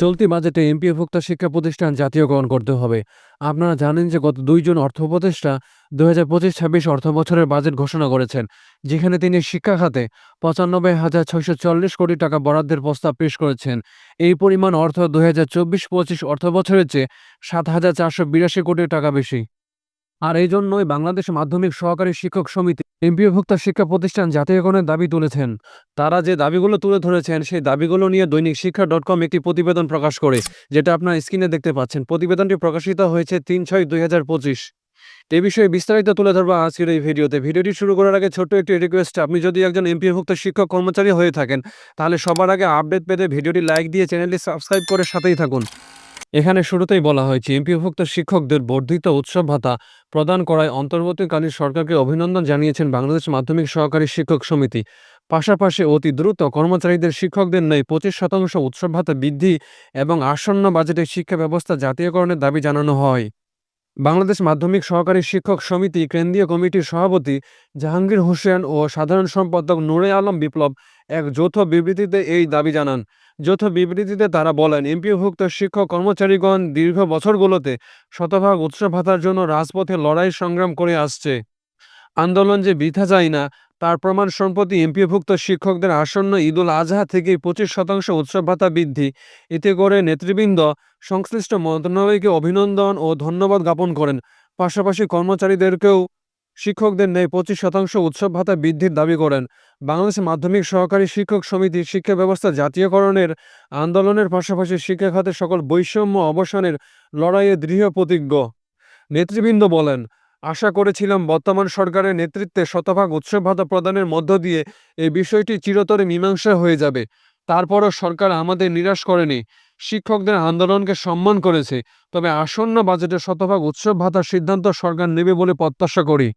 চলতি বাজেটে এমপিওভুক্ত শিক্ষা প্রতিষ্ঠান জাতীয়করণ করতে হবে। আপনারা জানেন যে গত দুইজন অর্থ উপদেষ্টা দু হাজার পঁচিশ ছাব্বিশ অর্থ বছরের বাজেট ঘোষণা করেছেন, যেখানে তিনি শিক্ষা খাতে পঁচানব্বই হাজার ছয়শো চল্লিশ কোটি টাকা বরাদ্দের প্রস্তাব পেশ করেছেন। এই পরিমাণ অর্থ দু হাজার চব্বিশ পঁচিশ অর্থ বছরের চেয়ে সাত হাজার চারশো বিরাশি কোটি টাকা বেশি। আর এই জন্যই বাংলাদেশ মাধ্যমিক সহকারী শিক্ষক সমিতি এমপিওভুক্ত শিক্ষা প্রতিষ্ঠান জাতীয়করণের দাবি তুলেছেন। তারা যে দাবিগুলো তুলে ধরেছেন, সেই দাবিগুলো নিয়ে দৈনিক শিক্ষা ডট কম একটি প্রতিবেদন প্রকাশ করে, যেটা আপনার স্ক্রিনে দেখতে পাচ্ছেন। প্রতিবেদনটি প্রকাশিত হয়েছে তিন ছয় দুই হাজার পঁচিশ। এ বিষয়ে বিস্তারিত তুলে ধরবো আজকের এই ভিডিওতে। ভিডিওটি শুরু করার আগে ছোট্ট একটি রিকোয়েস্ট আপনি যদি একজন এমপিওভুক্ত শিক্ষক কর্মচারী হয়ে থাকেন, তাহলে সবার আগে আপডেট পেতে ভিডিওটি লাইক দিয়ে চ্যানেলটি সাবস্ক্রাইব করে সাথেই থাকুন। এখানে শুরুতেই বলা হয়েছে এমপিওভুক্ত শিক্ষকদের বর্ধিত উৎসব ভাতা প্রদান করায় অন্তর্বর্তীকালীন সরকারকে অভিনন্দন জানিয়েছেন বাংলাদেশ মাধ্যমিক সহকারী শিক্ষক সমিতি। পাশাপাশি অতি দ্রুত কর্মচারীদের শিক্ষকদের নেই পঁচিশ শতাংশ উৎসব ভাতা বৃদ্ধি এবং আসন্ন বাজেটে শিক্ষা ব্যবস্থা জাতীয়করণের দাবি জানানো হয়। বাংলাদেশ মাধ্যমিক সহকারী শিক্ষক সমিতি কেন্দ্রীয় কমিটির সভাপতি জাহাঙ্গীর হোসেন ও সাধারণ সম্পাদক নুরে আলম বিপ্লব এক যৌথ বিবৃতিতে এই দাবি জানান। যৌথ বিবৃতিতে তারা বলেন এমপিওভুক্ত শিক্ষক কর্মচারীগণ দীর্ঘ বছরগুলোতে শতভাগ উৎসব ভাতার জন্য রাজপথে লড়াই সংগ্রাম করে আসছে। আন্দোলন যে বৃথা যায় না, তার প্রমাণ সম্প্রতি এমপিভুক্ত শিক্ষকদের আসন্ন ঈদুল আজহা থেকে পঁচিশ শতাংশ উৎসব ভাতা বৃদ্ধি। এতে করে নেতৃবৃন্দ সংশ্লিষ্ট মন্ত্রণালয়কে অভিনন্দন ও ধন্যবাদ জ্ঞাপন করেন। পাশাপাশি কর্মচারীদেরকেও শিক্ষকদের নেই পঁচিশ শতাংশ উৎসব ভাতা বৃদ্ধির দাবি করেন। বাংলাদেশ মাধ্যমিক সহকারী শিক্ষক সমিতি শিক্ষা ব্যবস্থা জাতীয়করণের আন্দোলনের পাশাপাশি শিক্ষা খাতে সকল বৈষম্য অবসানের লড়াইয়ে দৃঢ় প্রতিজ্ঞ। নেতৃবৃন্দ বলেন, আশা করেছিলাম বর্তমান সরকারের নেতৃত্বে শতভাগ উৎসব ভাতা প্রদানের মধ্য দিয়ে এই বিষয়টি চিরতরে মীমাংসা হয়ে যাবে। তারপরও সরকার আমাদের নিরাশ করেনি। শিক্ষকদের আন্দোলনকে সম্মান করেছে। তবে আসন্ন বাজেটে শতভাগ উৎসব ভাতার সিদ্ধান্ত সরকার নেবে বলে প্রত্যাশা করি।